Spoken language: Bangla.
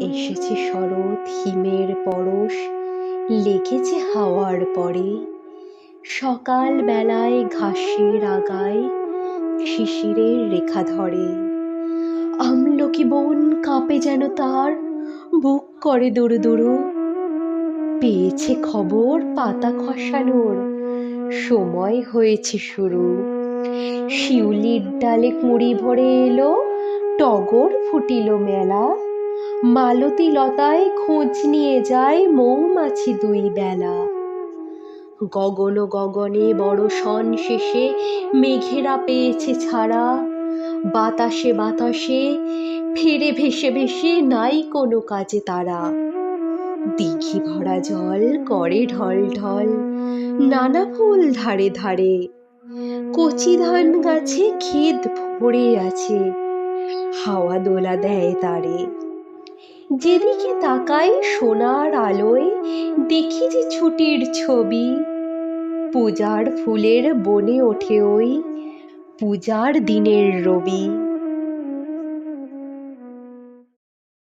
এসেছে শরৎ, হিমের পরশ, লেগেছে হাওয়ার পরে। সকাল বেলায় ঘাসের আগায় শিশিরের রেখা ধরে। আমলকি বন কাঁপে যেন তার, বুক করে দুরু দুরু। পেয়েছে খবর পাতা খসানোর, সময় হয়েছে শুরু। শিউলির ডালে কুঁড়ি ভরে এলো, টগর ফুটিল মেলা। মালতী লতায় খোঁজ নিয়ে যায় মৌমাছি দুই বেলা। গগন গগনে বড় শন শেষে মেঘেরা পেয়েছে ছাড়া। বাতাসে বাতাসে, ফেরে ভেসে ভেসে নাই কোনো কাজে তারা। দিঘি ভরা জল করে ঢল ঢল, নানা ফুল ধারে ধারে। কচি ধান গাছে ক্ষেত ভরে আছে, হাওয়া দোলা দেয় তারে। যেদিকে তাকাই সোনার আলোয়, দেখি যে ছুটির ছবি। পূজার ফুলের বনে ওঠে ওই, পূজার দিনের রবি।